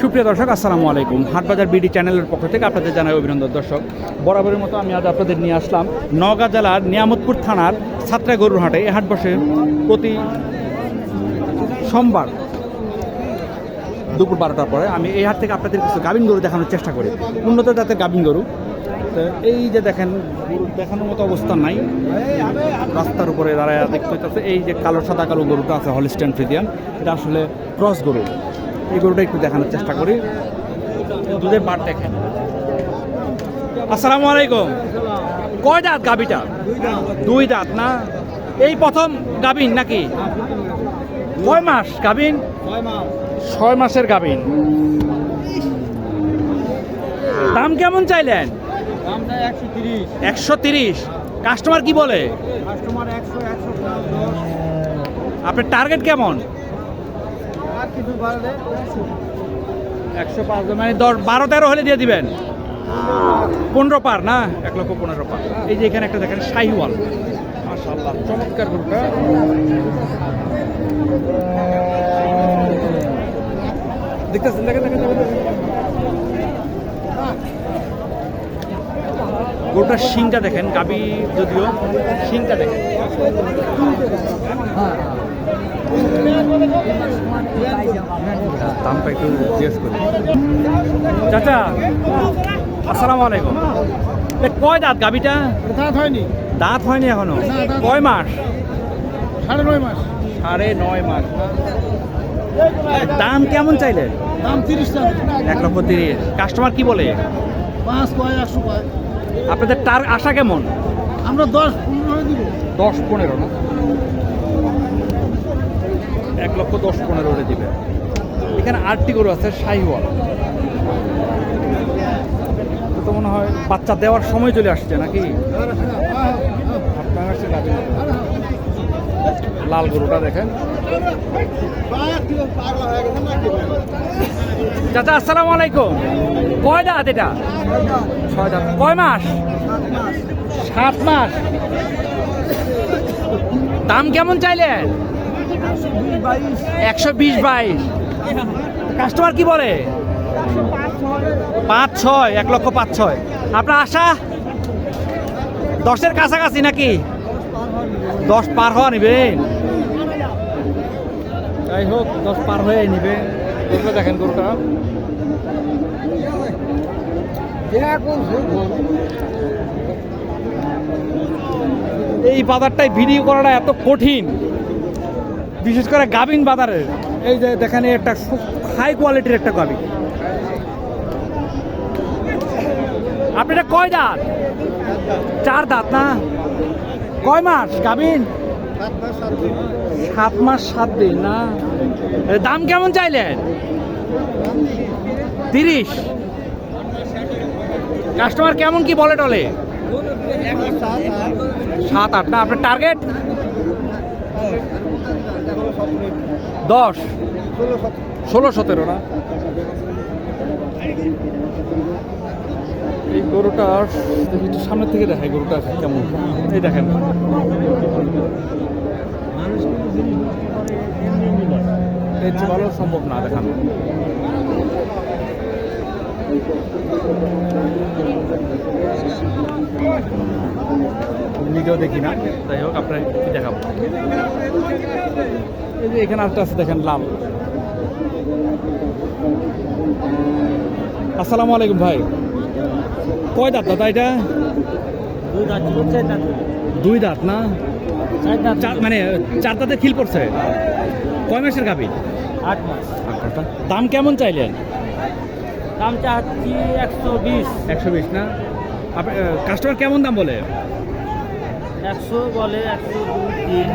সুপ্রিয় দর্শক, আসসালামু আলাইকুম। হাটবাজার বিডি চ্যানেলের পক্ষ থেকে আপনাদের জানাই অভিনন্দন দর্শক। বরাবরের মতো আমি আজ আপনাদের নিয়ে আসলাম নওগাঁ জেলার নিয়ামতপুর থানার সাতরা গরুর হাটে। এই হাট বসে প্রতি সোমবার দুপুর বারোটার পরে আমি এই হাট থেকে আপনাদের কিছু গাভিন গরু দেখানোর চেষ্টা করি। উন্নত জাতের গাভিন গরু। এই যে দেখেন, গরু দেখানোর মতো অবস্থা নাই। রাস্তার উপরে দাঁড়ায় দেখতে হইতেছে, এই যে কালো সাদা কালো গরুটা আছে, হলিস্টেন ফ্রিজিয়ান। এটা আসলে ক্রস গরু। এই গরুটা একটু দেখানোর চেষ্টা করি। দুধের বার দেখেন। আসসালামু আলাইকুম। কয় দাঁত গাবিটা দুই দাঁত না? এই প্রথম গাবিন নাকি? কয় মাস গাবিন ছয় মাসের গাবিন দাম কেমন চাইলেন? একশো তিরিশ। কাস্টমার কি বলে? আপনার টার্গেট কেমন? কিছু বাড়লে একশো পাঁচ মানে দশ বারো তেরো হলে দিয়ে দিবেন। পনেরো পার না? এক লক্ষ পনেরো পার। এই যে এখানে একটা দেখেন শাহিওয়াল। মাশাআল্লাহ চমৎকার গরুটা দেখতেছেন দেখেন দেখেন দেখেন। গরুটার শিংটা দেখেন গাবি যদিও শিংটা দেখেন। দামটা একটু জিজ্ঞেস করি। চাচা আসসালামু আলাইকুম। কয় দাঁত গাবিটা দাঁত হয়নি। দাঁত হয়নি এখনও? কয় মাস? সাড়ে নয় মাস। সাড়ে নয় মাস। দাম কেমন চাইলেন দাম তিরিশ এক লক্ষ তিরিশ। কাস্টমার কি বলে? পাঁচ কয় একশো কয়। আপনাদের টার আশা কেমন? আমরা দশ পনেরো দিব। দশ পনেরো না? এক লক্ষ দশ পনেরো হলে দিবে। এখানে আটটি গরু আছে, শাহিওয়াল। তো মনে হয় বাচ্চা দেওয়ার সময় চলে আসছে নাকি। লাল গরুটা দেখেন। চাচা, আসসালামু আলাইকুম। কয় দাঁত এটা? ছয় দাঁত। কয় মাস? সাত মাস। দাম কেমন চাইলেন? একশো বিশ বাইশ। কাস্টমার কি বলে? পাঁচ ছয়, এক লক্ষ পাঁচ ছয়। আপনার আশা? দশের কাছাকাছি নাকি? দশ পার হওয়া নেবেন। যাই হোক, দশ পার হয়ে নিবে। দেখেন এই বাজারটাই ভিডিও করাটা এত কঠিন। বিশেষ করে গাবিন বাজারের। এই যে দেখেন একটা হাই কোয়ালিটির একটা গাবিন আপনি এটা কয় দাঁত? চার দাঁত না? কয় মাস গাবিন সাত মাস, সাত দিন না? দাম কেমন চাইলেন? তিরিশ। কাস্টমার কেমন কি বলে টলে? সাত আট। না, আপনার টার্গেট দশ। ষোলো সতেরো না? এই গরুটা একটু সামনের থেকে দেখাই গরুটা কেমন। এই দেখেন। ভালো সম্ভব না দেখানো। নিজেও দেখি না। যাই হোক আপনার দেখাবো। এই যে এখানে একটা আছে দেখেন লাল। আসসালামু আলাইকুম ভাই। কয় দাঁত দাদা এটা? দুই দাঁত দুই দাঁত না? মানে চার দাঁতে খিল পড়ছে? কয় মাসের গাভি? আট মাস। দাম কেমন চাইলেন? দাম চাচ্ছি একশো বিশ। একশো বিশ না? কাস্টমার কেমন দাম বলে? একশো বলে একশো দুই তিন।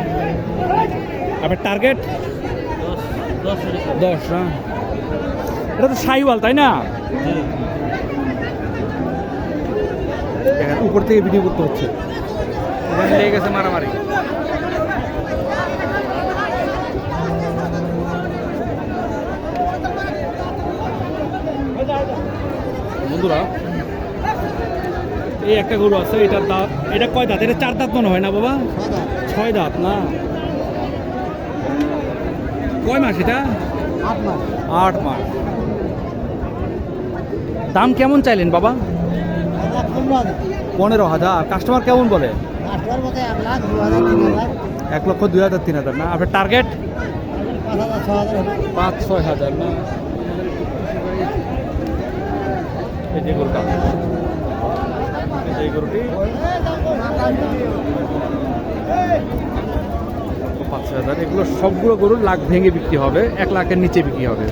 আপনার টার্গেট দশ দশ। দশ না এটা তো সাইওয়াল তাই না? দেখেন, উপর থেকে ভিডিও করতে হচ্ছে। ওখানে লেগে গেছে মারামারি। বন্ধুরা এই একটা গরু আছে এটার দাঁত এটা কয় দাঁত? এটা চার দাঁত মনে হয় না বাবা? ছয় দাঁত। না? কয় মাস এটা? আট মাস। দাম কেমন চাইলেন বাবা? পনেরো হাজার। কাস্টমার কেমন বলে? এক লক্ষ দুই হাজার তিন হাজার না? আপনার টার্গেট পাঁচ ছয় হাজার না? এই যে গরুটা। এই গরুটি পাঁচ হাজার এগুলো সবগুলো গরুর লাখ ভেঙে বিক্রি হবে এক লাখের নিচে বিক্রি হবে।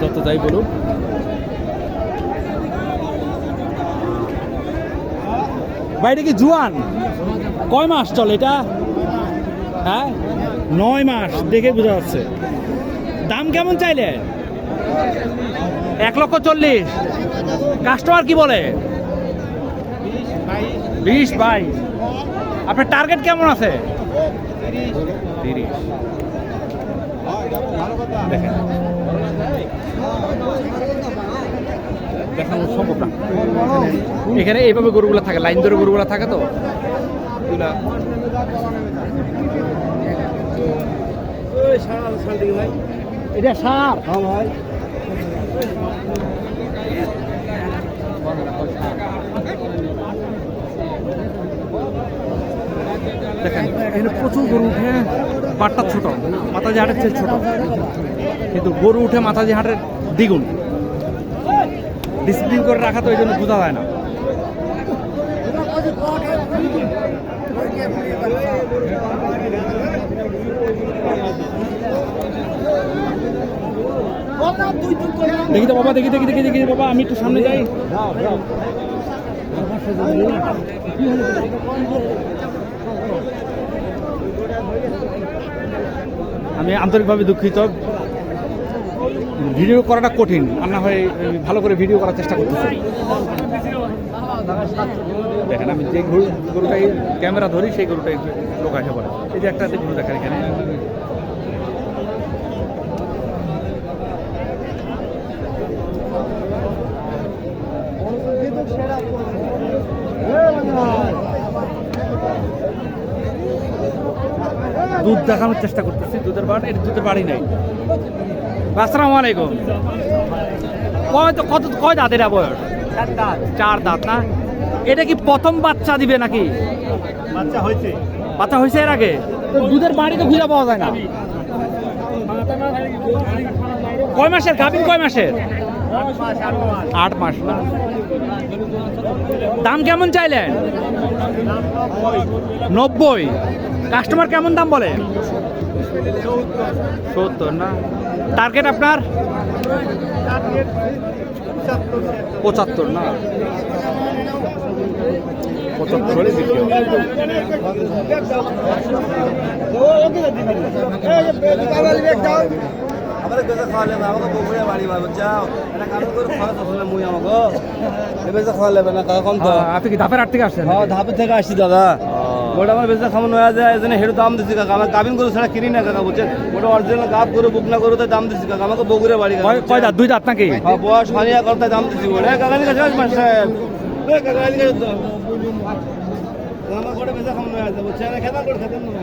যত যাই বলুন। বাইরে কি জুয়ান? কয় মাস চলে এটা? হ্যাঁ? নয় মাস দেখে বোঝা যাচ্ছে। দাম কেমন চাইলে এক লক্ষ চল্লিশ। কাস্টমার কি বলে? বিশ বাইশ। আপনার টার্গেট কেমন আছে? তিরিশ। দেখেন। দেখানো সম্ভব না। এখানে এইভাবে গরুগুলো থাকে লাইন ধরে গরুগুলো থাকে তো। এটা সার। হ্যাঁ ভাই। দেখেন, এখানে প্রচুর গরু উঠে বাটটা ছোট, মাতাজি হাটের চেয়ে ছোট। কিন্তু গরু উঠে মাতাজি হাটের দ্বিগুণ। ডিসিপ্লিন করে রাখা তো এই জন্য বোঝা যায় না। দেখি তো বাবা, দেখি দেখি দেখি দেখি, বাবা, আমি একটু সামনে যাই। আমি আন্তরিকভাবে দুঃখিত। ভিডিও করাটা কঠিন। আর না হয় ভালো করে ভিডিও করার চেষ্টা করতেছি। দেখেন, আমি যে গরু গরুটাই ক্যামেরা ধরি, সেই গরুটাই লোক আসে পড়ে এই যে একটা গরু দেখেন এখানে। দুধ দেখানোর চেষ্টা করতেছি দুধের বাড়ি এর দুধের বাড়ি নাই। আসসালামু আলাইকুম। কয় তো কত কয় দাঁত এটা বয়স? চার দাঁত। না? এটা কি প্রথম বাচ্চা দিবে নাকি? বাচ্চা হয়েছে। বাচ্চা হয়েছে এর আগে? দুধের বাড়ি তো খুঁজে পাওয়া যায় না। কয় মাসের? গাভিন কয় মাসের? আট মাস না দাম কেমন চাইলেন? নব্বই। কাস্টমার কেমন দাম বলে? সত্তর না। টার্গেট আপনার? পঁচাত্তর না। পঁচাত্তর বিক্রি হবে। আমাদের বেজা খাওয়া লেবে আমাকে বগুড়ে বাড়ি বাবু যাও। এটা কারণ করে খরচ আসলে মুই আমাকে এ বেজা খাওয়া লেবে না কখন তো? আহ, আপনি কি ধাপের হাট থেকে আসছেন হ্যাঁ ধাপে থেকে আসছি দাদা। ওটা আমার বেজা খামন হয়ে যায় এই জন্য হেঁটে দাম দিচ্ছি কাকা। আমার কাবিন গরু ছাড়া কিনি না কাকা বুঝছেন? ওটা অরিজিনাল গাপ গরু বুক না গরু তাই দাম দিচ্ছি কাকা। আমাকে বগুড়ে বাড়ি কয়- কয় দাঁত? দুই দাঁত নাকি? হ্যাঁ বয়স হানিয়া করতে দাম দিচ্ছি বলে। কাকা নিয়ে গেছে মাস্টার এ কাকা নিয়ে আমার গোটা বেজা খামন হয়ে যায় বুঝছেন? খেতা করে খেতেন না।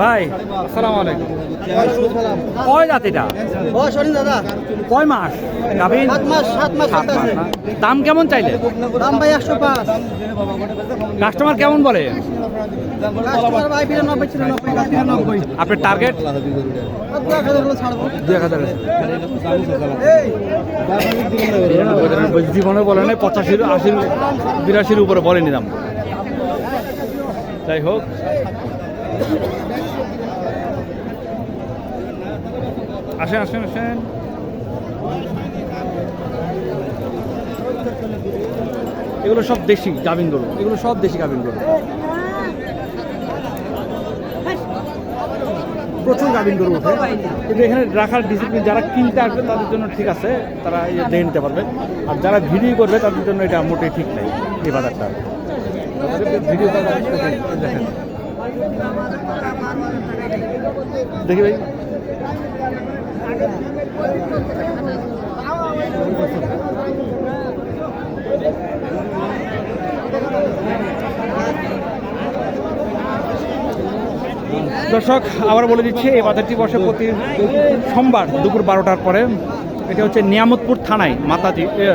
ভাই আসসালামু আলাইকুম। কয় ও দাদা। কয় মাস? গাভিন সাত মাস সাত মাস না দাম কেমন চাইলে? দাম ভাই একশো পাঁচ। কাস্টমার কেমন বলে? আপনার টার্গেট জীবনে বলে নাই পঁচাশির আশির বিরাশির উপরে বলেনি দাম। যাই হোক। আসেন আসেন আসেন। এগুলো সব দেশি গাভিন গরু। এগুলো সব দেশি গাভিন গরু। প্রচুর গাভিন গরু ওঠে। কিন্তু এখানে রাখার ডিসিপ্লিন যারা কিনতে আসবে, তাদের জন্য ঠিক আছে। তারা দেখে নিতে পারবে। আর যারা ভিডিও করবে, তাদের জন্য এটা মোটেই ঠিক নেই। এই বাজারটা। ভিডিও দেখেন। দেখি ভাই। দর্শক আবার বলে দিচ্ছি এই বাজারটি বসে প্রতি সোমবার দুপুর বারোটার পরে। এটা হচ্ছে নিয়ামতপুর থানায় মাতাজি এ,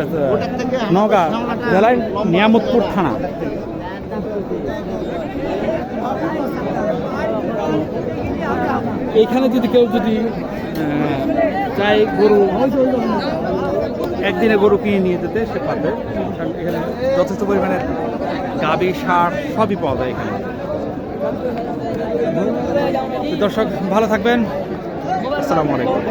জেলায় নিয়ামতপুর থানা। এইখানে যদি কেউ যদি চাই গরু, একদিনে গরু কিনে নিয়ে যেতে, সে পারবে। এখানে যথেষ্ট পরিমাণে গাবি সার সবই পাওয়া যায় এখানে। দর্শক, ভালো থাকবেন। আসসালামু আলাইকুম।